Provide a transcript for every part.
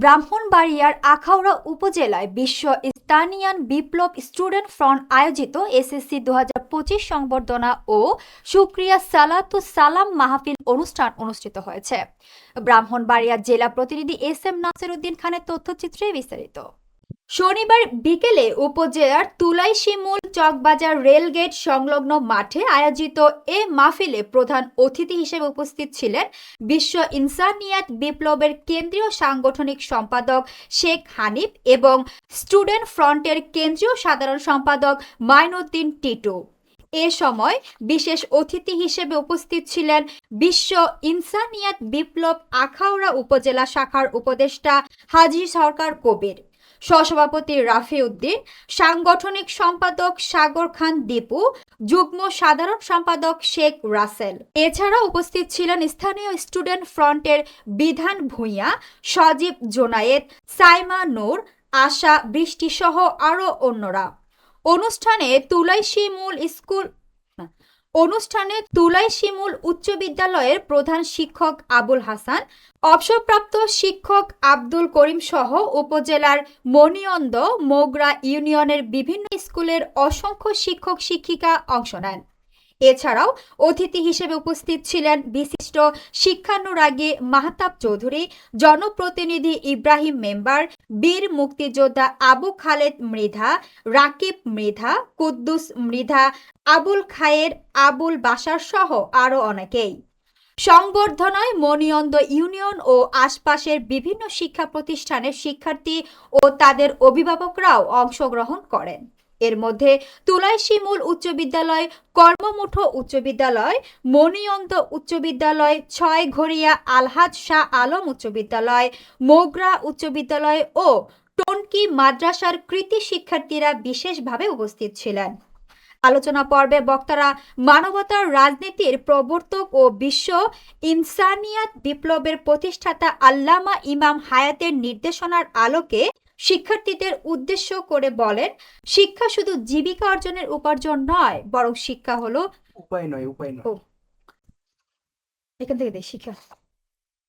ব্রাহ্মণবাড়িয়ার আখাউড়া উপজেলায় বিশ্ব স্তানিয়ান বিপ্লব স্টুডেন্ট ফ্রন্ট আয়োজিত এসএসসি দু পঁচিশ সংবর্ধনা ও সুক্রিয়া সালাতু সালাম মাহফিল অনুষ্ঠান অনুষ্ঠিত হয়েছে। ব্রাহ্মণবাড়িয়া জেলা প্রতিনিধি এস এম নাসির উদ্দিন খানের তথ্যচিত্রে বিস্তারিত। শনিবার বিকেলে উপজেলার তুলাই শিমুল চকবাজার রেলগেট সংলগ্ন মাঠে আয়োজিত এ মাহফিলে প্রধান অতিথি হিসেবে উপস্থিত ছিলেন বিশ্ব ইনসানিয়াত বিপ্লবের কেন্দ্রীয় সাংগঠনিক সম্পাদক শেখ হানিফ এবং স্টুডেন্ট ফ্রন্টের কেন্দ্রীয় সাধারণ সম্পাদক মাইনুদ্দিন টিটু। এ সময় বিশেষ অতিথি হিসেবে উপস্থিত ছিলেন বিশ্ব ইনসানিয়াত বিপ্লব আখাউড়া উপজেলা শাখার উপদেষ্টা হাজি সরকার কবির। সহসভাপতি রাফি উদ্দিন সাংগঠনিক সম্পাদক সাগর খান দীপু, যুগ্ম সাধারণ সম্পাদক শেখ রাসেল। এছাড়া উপস্থিত ছিলেন স্থানীয় স্টুডেন্ট ফ্রন্টের বিধান ভূঁইয়া, সজীব জোনায়েত সাইমা নূর, আশা বৃষ্টি সহ আরও অন্যরা। অনুষ্ঠানে তুলাই শিমুল স্কুল অনুষ্ঠানে তুলাই শিমুল উচ্চ বিদ্যালয়ের প্রধান শিক্ষক আবুল হাসান, অবসরপ্রাপ্ত শিক্ষক আব্দুল করিম সহ উপজেলার মণিয়ন্দ মোগরা ইউনিয়নের বিভিন্ন স্কুলের অসংখ্য শিক্ষক শিক্ষিকা অংশ নেন। এছাড়াও অতিথি হিসেবে উপস্থিত ছিলেন বিশিষ্ট শিক্ষানুরাগী মাহতাব চৌধুরী, জনপ্রতিনিধি ইব্রাহিম মেম্বার বীর মুক্তিযোদ্ধা আবু খালেদ মৃধা, রাকিব মৃধা, কুদ্দুস মৃধা, আবুল খায়ের, আবুল বাসার সহ আরও অনেকেই। সংবর্ধনায় মনিয়ন্দ ইউনিয়ন ও আশপাশের বিভিন্ন শিক্ষা প্রতিষ্ঠানের শিক্ষার্থী ও তাদের অভিভাবকরাও অংশগ্রহণ করেন। এর মধ্যে তুলাই শিমুল উচ্চ বিদ্যালয়, কর্মমুঠ উচ্চ বিদ্যালয় মণিয়ন্দ উচ্চ বিদ্যালয় ছয় ঘড়িয়া আলহাজ শাহ আলম উচ্চ বিদ্যালয়, মোগরা উচ্চ বিদ্যালয় ও টনকি মাদ্রাসার কৃতি শিক্ষার্থীরা বিশেষভাবে উপস্থিত ছিলেন। আলোচনা পর্বে বক্তারা মানবতার রাজনীতির প্রবর্তক ও বিশ্ব ইনসানিয়াত বিপ্লবের প্রতিষ্ঠাতা আল্লামা ইমাম হায়াতের নির্দেশনার আলোকে শিক্ষার্থীদের উদ্দেশ্য করে বলেন শিক্ষা শুধু জীবিকা অর্জনের উপার্জন নয় বরং শিক্ষা হলো উপায় নয় উপায় নয়। এখান থেকে দেখ শিক্ষা।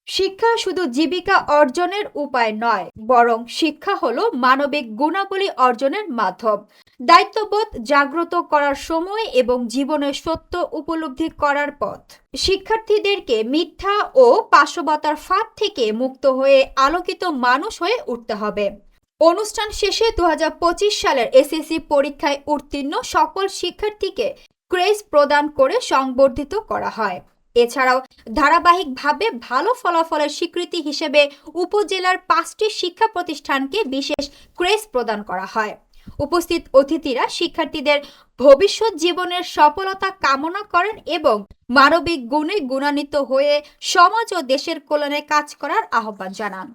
শিক্ষা শুধু জীবিকা অর্জনের উপায় নয় বরং শিক্ষা হলো মানবিক গুণাবলী অর্জনের মাধ্যম। দায়িত্ববোধ জাগ্রত করার সময় এবং জীবনের সত্য উপলব্ধি করার পথ। শিক্ষার্থীদেরকে মিথ্যা ও পাশবতার ফাঁদ থেকে মুক্ত হয়ে আলোকিত মানুষ হয়ে উঠতে হবে। অনুষ্ঠান শেষে দু হাজার পঁচিশ সালের এসএসসি পরীক্ষায় উত্তীর্ণ সকল শিক্ষার্থীকে ক্রেজ প্রদান করে সংবর্ধিত করা হয়। এছাড়াও ধারাবাহিকভাবে ভালো ফলাফলের স্বীকৃতি হিসেবে উপজেলার পাঁচটি শিক্ষা প্রতিষ্ঠানকে বিশেষ ক্রেজ প্রদান করা হয়। উপস্থিত অতিথিরা শিক্ষার্থীদের ভবিষ্যৎ জীবনের সফলতা কামনা করেন এবং মানবিক গুণে গুণান্বিত হয়ে সমাজ ও দেশের কল্যাণে কাজ করার আহ্বান জানান।